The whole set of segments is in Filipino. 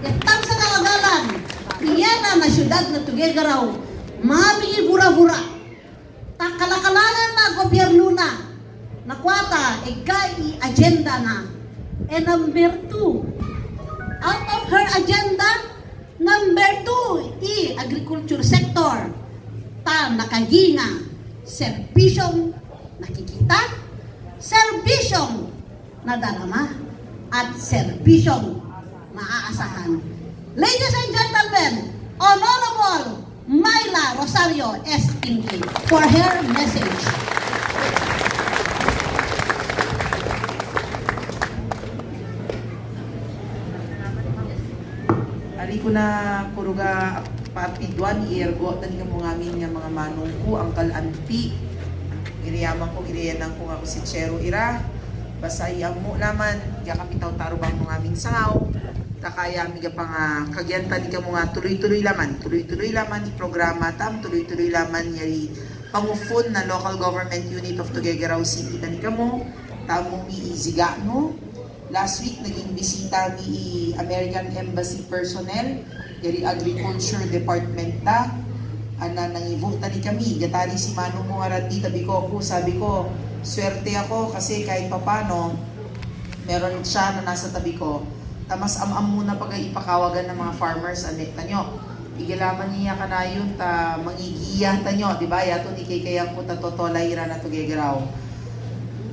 Itang sa kalagalan, iyana na syudad na tugegaraw, mami bura-bura. Takalakalanan na gobyerno na, nakwata, igay agenda na. And number two, out of her agenda, number two, i agriculture sector. Ta nakaginga, serbisyong nakikita, serbisyong nadarama, at serbisyong maaasahan. Ladies and gentlemen, Honorable Myla Rosario S. Pinky for her message. Ari ko na puro ga partidwan iergo tani ka mga amin nga mga manong ko ang kalanpi. Iriyaman ko iriyanan ko nga si Chero ira. Basay mo naman ya kapitaw taro bang mga amin sangaw. Takaya mi ga pa nga kagyan tani ka mga tuloy-tuloy laman. Tuloy-tuloy laman ni programa tam tuloy-tuloy laman yari pangufon na local government unit of Tuguegarao City tani ka mo. Tamo mi iziga no Last week, naging bisita ni American Embassy personnel, dari Agriculture Department ta. Ana nangivuta ni kami, gatari si Manong mo arati, tabi ko ako, sabi ko, swerte ako kasi kahit papano, meron siya na nasa tabi ko. Tamas am-am muna pag ipakawagan ng mga farmers, anik tanyo. Igilaman niya ka na yun, ta mangigiya tanyo, di ba? Yato ni kay kayang ko tatotolay ra na tugegaraw.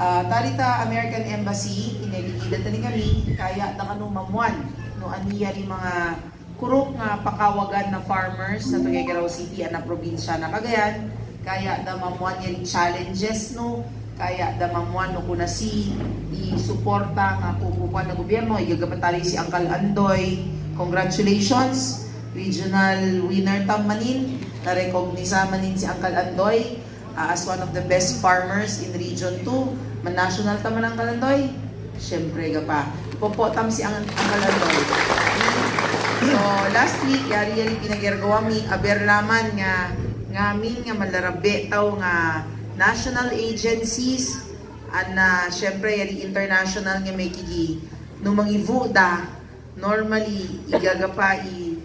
Ah, tarita American Embassy, ineligidan tani kami, kaya na kanu mamuan, no aniya ri mga kurok nga pakawagan na farmers sa Tuguegarao City, ana probinsya na Cagayan, kaya da mamuan niya challenges no, kaya da mamuan no kuna si i-suporta nga kukupan na gobyerno, igagabatali si Uncle Andoy, congratulations, regional winner tam manin, na-recognisa manin si Uncle Andoy, uh, as one of the best farmers in Region 2. Man-national taman ang Kalandoy. Siyempre ka pa. Ipopotam si ang, ang Kalandoy. So, last week, yari-yari pinagirgawa mi, aber laman nga, ngamin nga malarabe taw nga national agencies, ana, siyempre, yari international nga may kigi, nung mangivuda, normally, igagapa i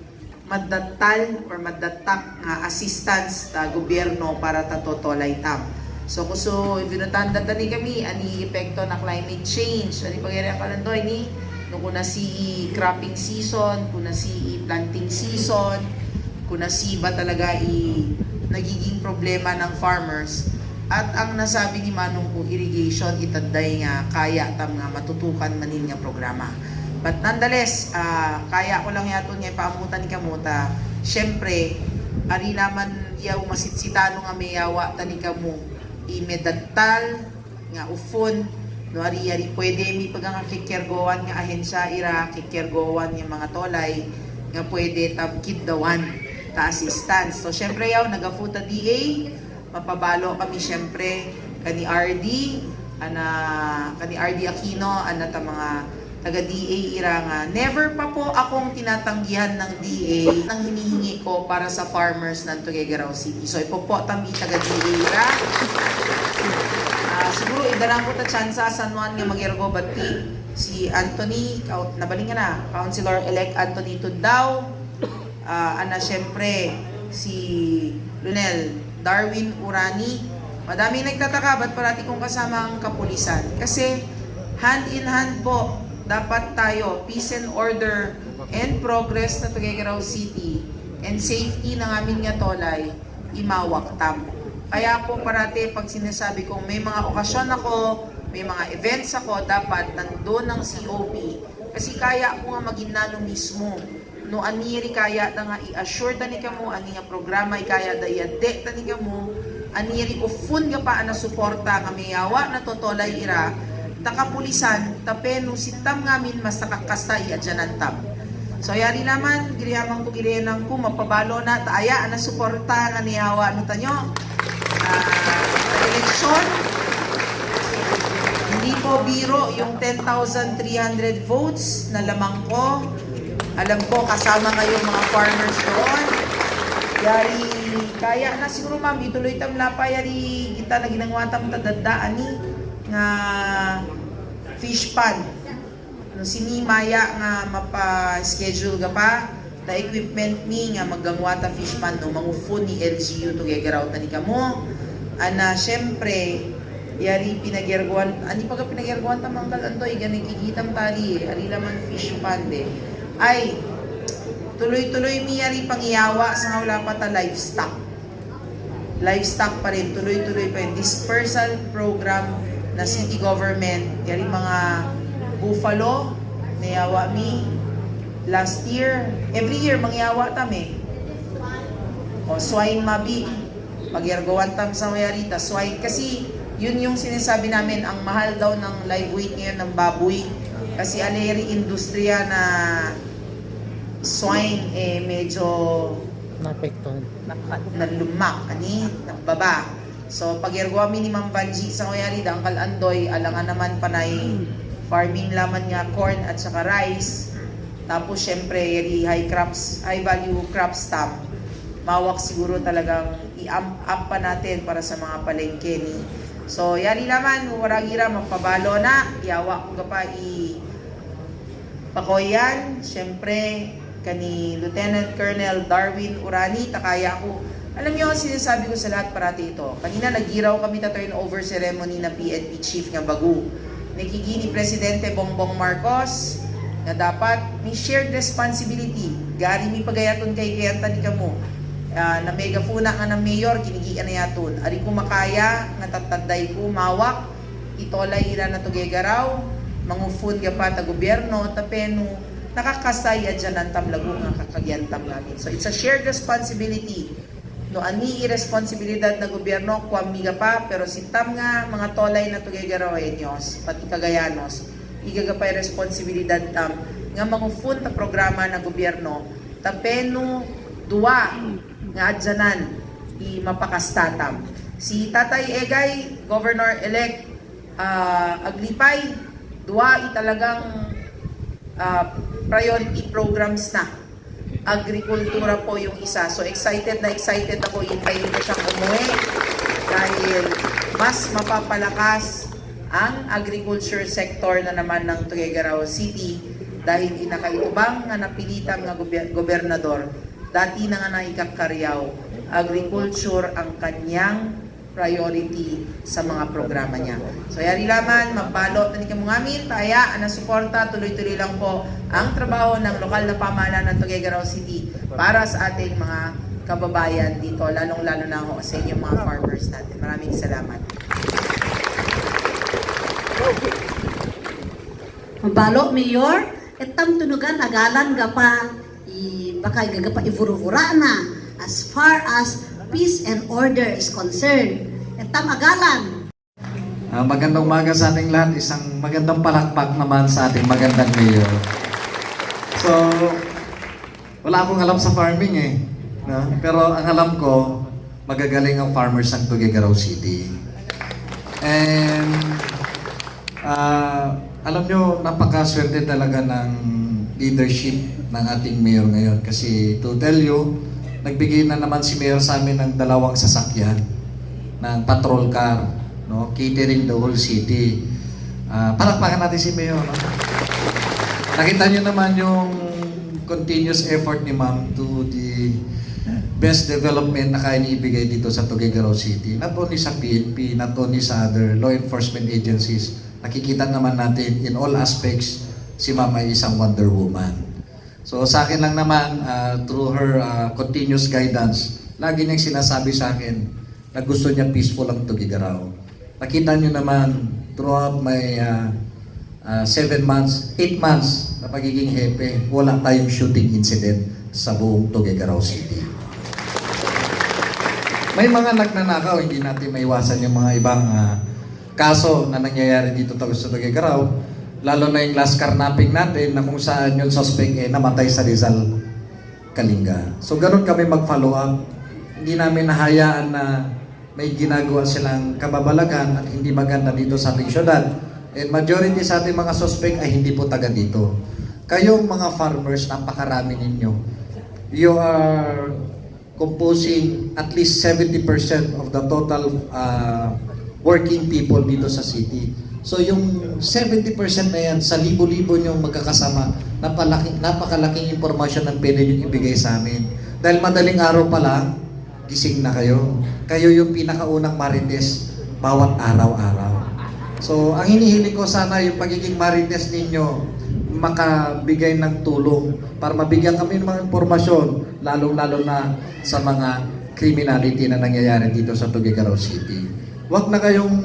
madatal or madatak nga assistance ta gobyerno para ta totolay tam. So kuso ibinutanda tani kami ani epekto na climate change. Ani pangyari ang kalandoy ni no kuna si cropping season, kuna si planting season, kuna si ba talaga i nagiging problema ng farmers. At ang nasabi ni Manong ko irrigation itaday nga kaya tam nga matutukan manin nga programa. But nonetheless, ah, kaya ko lang yaton nga paamutan ni kamuta. Siyempre, ari naman yaw masitsitano nga may yawa tani kamo imedatal nga ufon no ari ari pwede mi pag nga kikirgowan nga ahensya ira kikirgowan yung mga tolay nga pwede tab kiddawan ta assistance. So syempre yaw nagafuta DA mapabalo kami syempre kani RD ana kani RD Aquino ana ta mga taga DA ira nga never pa po akong tinatanggihan ng DA nang hinihingi ko para sa farmers ng Tuguegarao City. So ipo po tami taga DA ira. Ah, siguro idalang ko ta tsansa sa Juan nga magirgo bati si Anthony, kau- nabaling nga na, Councilor elect Anthony Tudao. Ah, ana syempre si Lunel Darwin Urani. Madaming nagtataka ba't parati kong kasama ang kapulisan? Kasi hand in hand po dapat tayo peace and order and progress na Tuguegarao City and safety ng aming nga tolay imawak tam. Kaya po parati pag sinasabi kong may mga okasyon ako, may mga events ako, dapat nandun ang COP. Kasi kaya ko nga maging nano mismo. No aniri kaya na nga i-assure tani ka mo, ani nga programa ikaya da yade tani ka mo, aniri ufun nga pa na suporta nga mayawa na totolay ira, takapulisan, tapeno sitam ngamin mas nakakasta i-adyanan tam. So yari naman, giriyaman ko giriyanan ko, mapabalo na, taaya na suporta nga niyawa no tanyo. Ah, eleksyon, hindi po biro yung 10,300 votes na lamang ko. Alam ko, kasama kayo mga farmers doon. Yari, kaya na siguro ma'am, ituloy tam na pa yari kita na ginagawa tam tadadaan ni nga fish pan. no, sinimaya nga mapa-schedule ka pa na equipment mi nga maggangwata fish pan no mangufon ni LGU to gagaraw tani kamo ana syempre yari pinagirguan ani pagka pinagirguan ta mangkal antoy gani kikitam tali ari laman fish pan de ay tuloy-tuloy mi yari pangiyawa sa nga wala pa ta livestock. Livestock pa rin tuloy-tuloy pa rin. Dispersal program na city government. Yari mga buffalo nayawa mi last year. Every year mangyawa tami o swine mabi pagyargawan tam sa mayarita swine kasi yun yung sinasabi namin ang mahal daw ng live weight ngayon ng baboy. Kasi aleri industriya na swine eh medyo Napektuhan. nalumak ani nagbaba so pagyargawa mi ni Ma'am sa mayari ang kalandoy alangan naman panay farming laman nga corn at saka rice. Tapos syempre yari high crops high value crop stamp. Mawak siguro talagang i-amp up pa natin para sa mga palengke ni. So yari naman waragira magpabalo na. Yawa ko pa i Pakoyan, syempre, kani Lieutenant Colonel Darwin Urani, takaya ko. Alam niyo, sinasabi ko sa lahat parati ito. Kanina nagiraw kami ta turnover ceremony na PNP Chief nga bagu. Nakigi ni Presidente Bongbong Marcos na dapat may shared responsibility. Gari mi pagayaton kay kayanta ni kamo. Ah, na megafuna nga ng mayor, kinigian na yaton. Ari ko makaya, nga tatanday ko, mawak, itolay ira na tugegaraw, mangufun ka pa ta gobyerno, tapeno, nakakasay dyan ang tamlago nga kakagyantam namin. So it's a shared responsibility. No, ani irresponsibilidad na gobyerno, kwamiga pa, pero si tam nga mga tolay na tugegaraw enyos, pati kagayanos, igaga pa responsibilidad tam nga mangufun ta programa ng gobyerno, tapeno, duwa, nga adyanan, i mapakastatam. Si Tatay Egay, Governor-elect ah, Aglipay, duwa i talagang ah, priority programs na. Agrikultura po yung isa. So excited na excited ako hintayin ko siyang umuwi dahil mas mapapalakas ang agriculture sector na naman ng Tuguegarao City dahil inakaitubang nga napilitan nga gober- gobernador dati na nga naikakkaryaw agriculture ang kanyang priority sa mga programa niya. So yari laman, magbalot na ni kamo ngamin, taya, ana suporta, tuloy-tuloy lang po ang trabaho ng lokal na pamahalaan ng Tuguegarao City para sa ating mga kababayan dito, lalong-lalo na ako sa inyong mga farmers natin. Maraming salamat. Mabalo, Mayor, etam tunugan agalan ga pa, i, baka gaga pa ivuruvura na as far as peace and order is concerned. Etam agalan, Ah, magandang umaga sa ating lahat. Isang magandang palakpak naman sa ating magandang mayor. So, wala akong alam sa farming eh. No? Pero ang alam ko, magagaling ang farmers ng Tuguegarao City. And, ah, alam nyo, napakaswerte talaga ng leadership ng ating mayor ngayon. Kasi to tell you, nagbigay na naman si mayor sa amin ng dalawang sasakyan ng patrol car, no? catering the whole city. Ah, palakpakan natin si Mayor. No? Nakita niyo naman yung continuous effort ni Ma'am to the best development na kaya niya ibigay dito sa Tuguegarao City. Not only sa PNP, not only sa other law enforcement agencies. Nakikita naman natin in all aspects si Ma'am ay isang wonder woman. So sa akin lang naman, ah, through her ah, continuous guidance, lagi niyang sinasabi sa akin na gusto niya peaceful ang Tugigaraw. Nakita niyo naman throughout my ah, ah, seven months, eight months na pagiging hepe, wala tayong shooting incident sa buong Tugigaraw City. May mga nagnanakaw, hindi natin maiwasan yung mga ibang ah, kaso na nangyayari dito sa Tugigaraw. Lalo na yung last carnapping natin na kung saan yung suspect eh, namatay sa Rizal, Kalinga. So ganun kami mag-follow up. Hindi namin nahayaan na may ginagawa silang kababalagan at hindi maganda dito sa ating syudad. And majority sa ating mga suspect ay hindi po taga dito. Kayong mga farmers, napakarami ninyo. You are composing at least 70% of the total uh, working people dito sa city. So yung 70% na yan, sa libo-libo nyo magkakasama, napalaki, napakalaking impormasyon ang pwede nyo ibigay sa amin. Dahil madaling araw pa lang, gising na kayo. Kayo yung pinakaunang marites bawat araw-araw. So, ang hinihiling ko sana yung pagiging marites ninyo makabigay ng tulong para mabigyan kami ng mga impormasyon, lalong-lalo na sa mga criminality na nangyayari dito sa Tuguegarao City. Huwag na kayong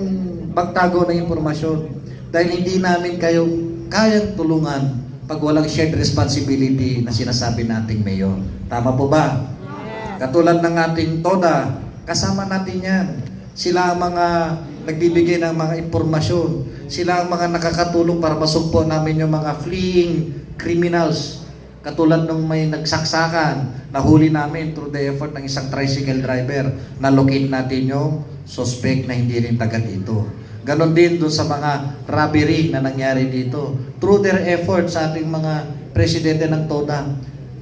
magtago ng impormasyon dahil hindi namin kayong kayang tulungan pag walang shared responsibility na sinasabi nating mayor. Tama po ba? Katulad ng ating TODA, kasama natin yan. Sila ang mga nagbibigay ng mga impormasyon. Sila ang mga nakakatulong para masugpo namin yung mga fleeing criminals. Katulad nung may nagsaksakan, nahuli namin through the effort ng isang tricycle driver, na-locate natin yung suspect na hindi rin taga dito. Ganon din doon sa mga robbery na nangyari dito. Through their effort sa ating mga presidente ng TODA,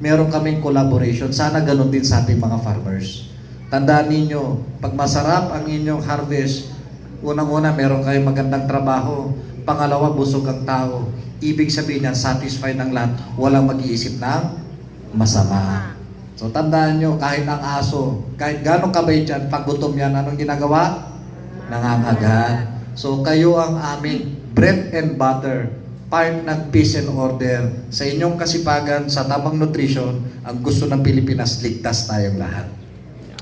meron kaming collaboration. Sana ganon din sa ating mga farmers. Tandaan ninyo, pag masarap ang inyong harvest, unang-una meron kayong magandang trabaho. Pangalawa, busog ang tao. Ibig sabihin niyan, satisfied ng lahat. Walang mag-iisip ng masama. So tandaan nyo, kahit ang aso, kahit gano'ng kabait yan, pag gutom yan, anong ginagawa? Nangangagat. So kayo ang aming bread and butter, part ng peace and order. Sa inyong kasipagan, sa tamang nutrition, ang gusto ng Pilipinas, ligtas tayong lahat.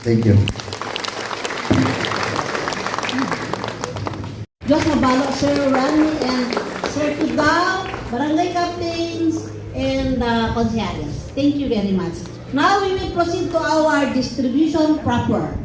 Thank you. Diyos mabalo, Sir Rani and Sir Tugao, Barangay Captains, and uh, Consejales. Thank you very much. Now we will proceed to our distribution proper.